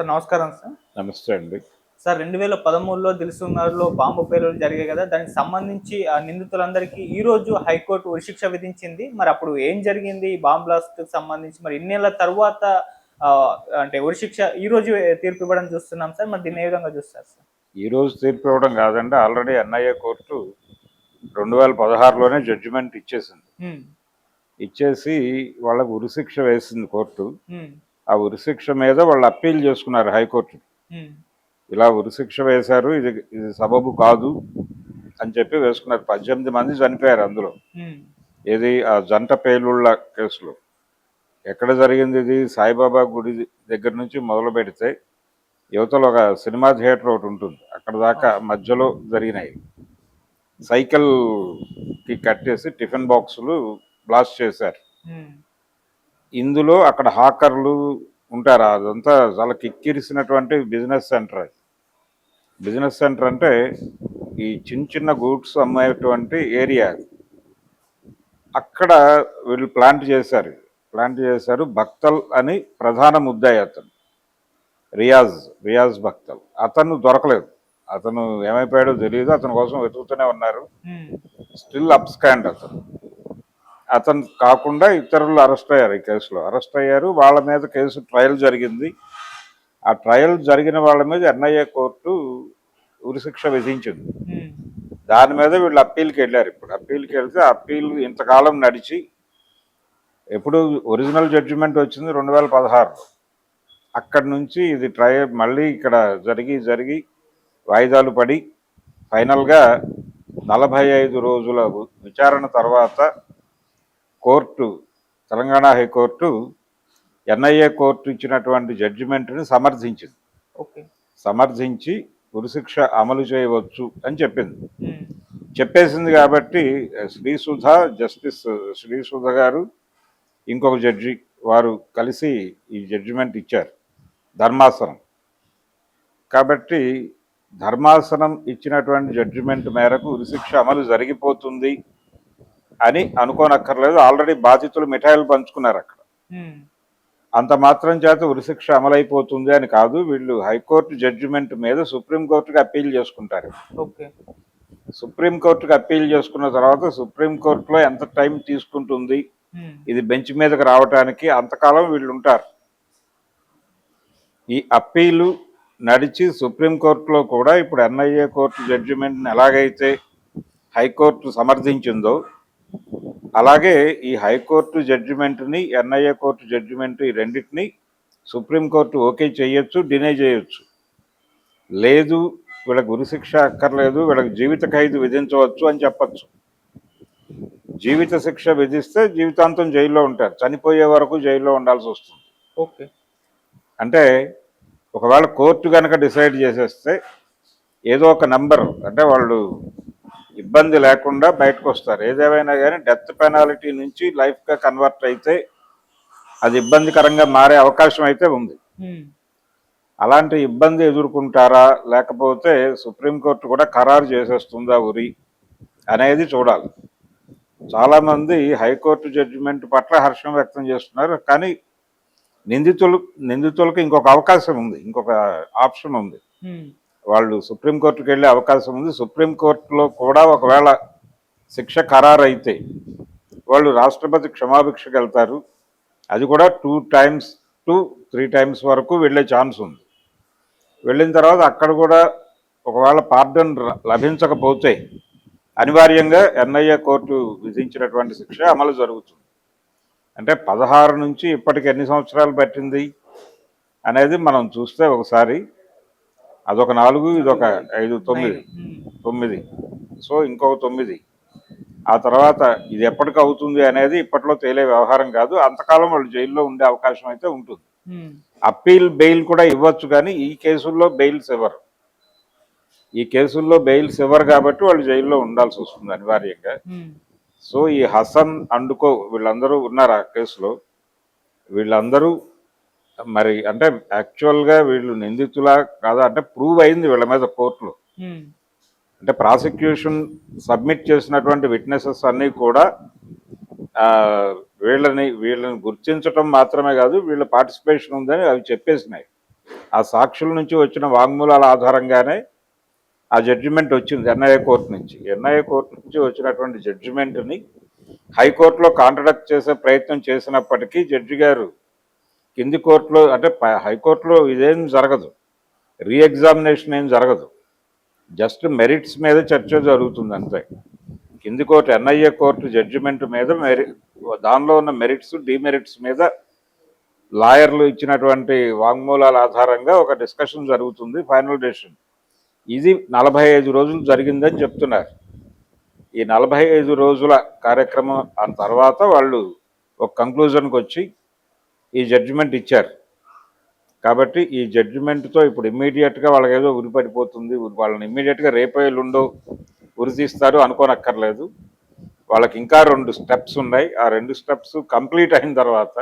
Sir నమస్కారం sir. నమస్తే అండి. సార్ రెండు వేల పదమూడులో దిల్సుఖ్నగర్లో బాంబు పేలులు జరిగాయి కదా దానికి సంబంధించి ఆ నిందితులందరికీ ఈ రోజు హైకోర్టు ఉరిశిక్ష విధించింది. మరి అప్పుడు ఏం జరిగింది? ఈ బాంబ్ బ్లాస్ట్ సంబంధించి మరి ఇన్నేళ్ళ తర్వాత అంటే ఉరిశిక్ష ఈ రోజు తీర్పు ఇవ్వడం చూస్తున్నాం సార్. మరి దీన్ని ఏ విధంగా చూస్తారు సార్? ఈ రోజు తీర్పు ఇవ్వడం కాదండి ఆల్రెడీ ఎన్ఐఏ కోర్టు రెండు వేల పదహారులోనే జడ్జిమెంట్ ఇచ్చేసింది. ఇచ్చేసి వాళ్ళకు ఉరిశిక్ష వేసింది కోర్టు. ఆ ఉరిశిక్ష మీద వాళ్ళు అప్పీల్ చేసుకున్నారు హైకోర్టు. ఇలా ఉరిశిక్ష వేశారు ఇది ఇది సబబు కాదు అని చెప్పి వేసుకున్నారు. పద్దెనిమిది మంది చనిపోయారు అందులో. ఏది? ఆ జంట పేలుళ్ళ కేసులో. ఎక్కడ జరిగింది ఇది? సాయిబాబా గుడి దగ్గర నుంచి మొదలు పెడితే యువతలో ఒక సినిమా థియేటర్ ఒకటి ఉంటుంది. అక్కడ దాకా మధ్యలో జరిగినాయి. సైకిల్కి కట్టేసి టిఫిన్ బాక్సులు బ్లాస్ట్ చేశారు. ఇందులో అక్కడ హాకర్లు ఉంటారు. అదంతా చాలా కిక్కిరిసినటువంటి బిజినెస్ సెంటర్ బిజినెస్ సెంటర్ అంటే ఈ చిన్న చిన్న గూడ్స్ అమ్మేటువంటి ఏరియా అక్కడ వీళ్ళు ప్లాంట్ చేశారు. ప్లాంట్ చేశారు భక్తల్ అని ప్రధాన ముద్దాయి అతను. రియాజ్ రియాజ్ భక్తల్. అతను దొరకలేదు. అతను ఏమైపోయాడో తెలియదు అతని కోసం వెతుకుతూనే ఉన్నారు. స్టిల్ అప్స్కాండ్ అతను. అతను కాకుండా ఇతరులు అరెస్ట్ అయ్యారు ఈ కేసులో. అరెస్ట్ అయ్యారు వాళ్ళ మీద కేసు ట్రయల్ జరిగింది. ఆ ట్రయల్ జరిగిన వాళ్ళ మీద ఎన్ఐఏ కోర్టు ఉరిశిక్ష విధించింది. హ్మ్, దాని మీద వీళ్ళు అప్పీల్కి వెళ్ళారు ఇప్పుడు. అప్పీల్కి వెళ్తే అప్పీల్ ఇంతకాలం నడిచి ఎప్పుడు ఒరిజినల్ జడ్జిమెంట్ వచ్చింది రెండు వేల పదహారులో. అక్కడి నుంచి ఇది ట్రయల్ మళ్ళీ ఇక్కడ జరిగి జరిగి వాయిదాలు పడి ఫైనల్గా నలభై ఐదు రోజుల విచారణ తర్వాత court Telangana high court NIA court ఇచ్చినటువంటి జడ్జిమెంట్ని సమర్థించింది. ఓకే. సమర్థించి ఉరిశిక్ష అమలు చేయవచ్చు అని చెప్పింది. చెప్పేసింది కాబట్టి శ్రీ సుధ జస్టిస్ శ్రీ సుధ గారు ఇంకొక జడ్జి వారు కలిసి ఈ జడ్జిమెంట్ ఇచ్చారు. ధర్మాసనం. కాబట్టి ధర్మాసనం ఇచ్చినటువంటి జడ్జిమెంట్ మేరకు ఉరిశిక్ష అమలు జరిగిపోతుంది. అని అనుకోనక్కర్లేదు. ఆల్రెడీ బాధితులు మిఠాయిలు పంచుకున్నారు అక్కడ. అంత మాత్రం చేత ఉరిశిక్ష అమలైపోతుంది అని కాదు. వీళ్ళు హైకోర్టు జడ్జిమెంట్ మీద సుప్రీంకోర్టుకి అప్పీల్ చేసుకుంటారు. సుప్రీంకోర్టుకి అప్పీల్ చేసుకున్న తర్వాత సుప్రీంకోర్టులో ఎంత టైం తీసుకుంటుంది? ఇది బెంచ్ మీదకి రావడానికి అంతకాలం వీళ్ళు ఉంటారు ఈ అప్పీలు నడిచి సుప్రీంకోర్టులో కూడా ఇప్పుడు ఎన్ఐఏ కోర్టు జడ్జిమెంట్ని ఎలాగైతే హైకోర్టు సమర్థించిందో అలాగే ఈ హైకోర్టు జడ్జిమెంట్ని ఎన్ఐఏ కోర్టు జడ్జిమెంట్ ఈ రెండింటిని సుప్రీంకోర్టు ఓకే చేయొచ్చు డినై చేయొచ్చు. లేదు వీళ్ళకి ఉరిశిక్ష అక్కర్లేదు వీళ్ళకి జీవిత ఖైదు విధించవచ్చు అని చెప్పచ్చు. జీవిత శిక్ష విధిస్తే జీవితాంతం జైల్లో ఉంటారు. చనిపోయే వరకు జైల్లో ఉండాల్సి వస్తుంది. ఓకే. అంటే ఒకవేళ కోర్టు కనుక డిసైడ్ చేసేస్తే ఏదో ఒక నంబర్ అంటే వాళ్ళు ఇబ్బంది లేకుండా బయటకు వస్తారు ఏదేమైనా కానీ డెత్ పెనాలిటీ నుంచి లైఫ్గా కన్వర్ట్ అయితే అది ఇబ్బందికరంగా మారే అవకాశం అయితే ఉంది. అలాంటి ఇబ్బంది ఎదుర్కొంటారా? లేకపోతే సుప్రీంకోర్టు కూడా ఖరారు చేసేస్తుందా ఉరి అనేది చూడాలి. చాలామంది హైకోర్టు జడ్జిమెంట్ పట్ల హర్షం వ్యక్తం చేస్తున్నారు. కానీ నిందితులు నిందితులకు ఇంకొక అవకాశం ఉంది. ఇంకొక ఆప్షన్ ఉంది. వాళ్ళు సుప్రీంకోర్టుకు వెళ్ళే అవకాశం ఉంది. సుప్రీంకోర్టులో కూడా ఒకవేళ శిక్ష ఖరారైతే వాళ్ళు రాష్ట్రపతి క్షమాభిక్షకు వెళ్తారు. అది కూడా two times to three times వరకు వెళ్ళే ఛాన్స్ ఉంది. వెళ్ళిన తర్వాత అక్కడ కూడా ఒకవేళ పార్డన్ లభించకపోతే అనివార్యంగా ఎన్ఐఏ కోర్టు విధించినటువంటి శిక్ష అమలు జరుగుతుంది. అంటే పదహారు నుంచి ఇప్పటికి ఎన్ని సంవత్సరాలు పట్టింది అనేది మనం చూస్తే ఒకసారి అదొక నాలుగు ఇదొక ఐదు తొమ్మిది. తొమ్మిది. సో ఇంకొక తొమ్మిది. ఆ తర్వాత ఇది ఎప్పటికి అవుతుంది అనేది ఇప్పట్లో తేలే వ్యవహారం కాదు. అంతకాలం వాళ్ళు జైల్లో ఉండే అవకాశం అయితే ఉంటుంది. అప్పీల్ బెయిల్ కూడా ఇవ్వచ్చు కానీ ఈ కేసుల్లో బెయిల్స్ ఇవ్వరు ఈ కేసుల్లో బెయిల్స్ ఇవ్వరు కాబట్టి వాళ్ళు జైల్లో ఉండాల్సి వస్తుంది అనివార్యంగా. సో ఈ హసన్ అండుకో వీళ్ళందరూ ఉన్నారు ఆ కేసులో? వీళ్ళందరూ మరి అంటే యాక్చువల్గా వీళ్ళు నిందితులా కాదా అంటే ప్రూవ్ అయింది వీళ్ళ మీద కోర్టులో. అంటే ప్రాసిక్యూషన్ సబ్మిట్ చేసినటువంటి విట్నెసెస్ అన్నీ కూడా వీళ్ళని వీళ్ళని గుర్తించటం మాత్రమే కాదు వీళ్ళ పార్టిసిపేషన్ ఉందని అవి చెప్పేసినాయి. ఆ సాక్షుల నుంచి వచ్చిన వాంగ్మూలాల ఆధారంగానే ఆ జడ్జిమెంట్ వచ్చింది ఎన్ఐఏ కోర్టు నుంచి. ఎన్ఐఏ కోర్టు నుంచి వచ్చినటువంటి జడ్జిమెంట్ని హైకోర్టులో కాంట్రడక్ట్ చేసే ప్రయత్నం చేసినప్పటికీ జడ్జి గారు కింది కోర్టులో అంటే హైకోర్టులో ఇదేం జరగదు. రీఎగ్జామినేషన్ ఏం జరగదు. జస్ట్ మెరిట్స్ మీద చర్చ జరుగుతుంది అంతే. కింది కోర్టు ఎన్ఐఏ కోర్టు జడ్జిమెంట్ మీద మెరి దానిలో ఉన్న మెరిట్స్ డిమెరిట్స్ మీద లాయర్లు ఇచ్చినటువంటి వాంగ్మూలాల ఆధారంగా ఒక డిస్కషన్ జరుగుతుంది ఫైనల్ డెసిషన్ ఇది నలభై ఐదు రోజులు జరిగిందని చెప్తున్నారు. ఈ నలభై ఐదు రోజుల కార్యక్రమం ఆ తర్వాత వాళ్ళు ఒక కంక్లూజన్కి వచ్చి ఈ జడ్జిమెంట్ ఇచ్చారు. కాబట్టి ఈ జడ్జిమెంట్తో ఇప్పుడు ఇమ్మీడియట్గా వాళ్ళకి ఏదో ఉరిపడిపోతుంది వాళ్ళని ఇమ్మీడియట్గా రేపేళ్ళుండో ఉరి తీస్తారు అనుకోనక్కర్లేదు. వాళ్ళకి ఇంకా రెండు స్టెప్స్ ఉన్నాయి. ఆ రెండు స్టెప్స్ కంప్లీట్ అయిన తర్వాత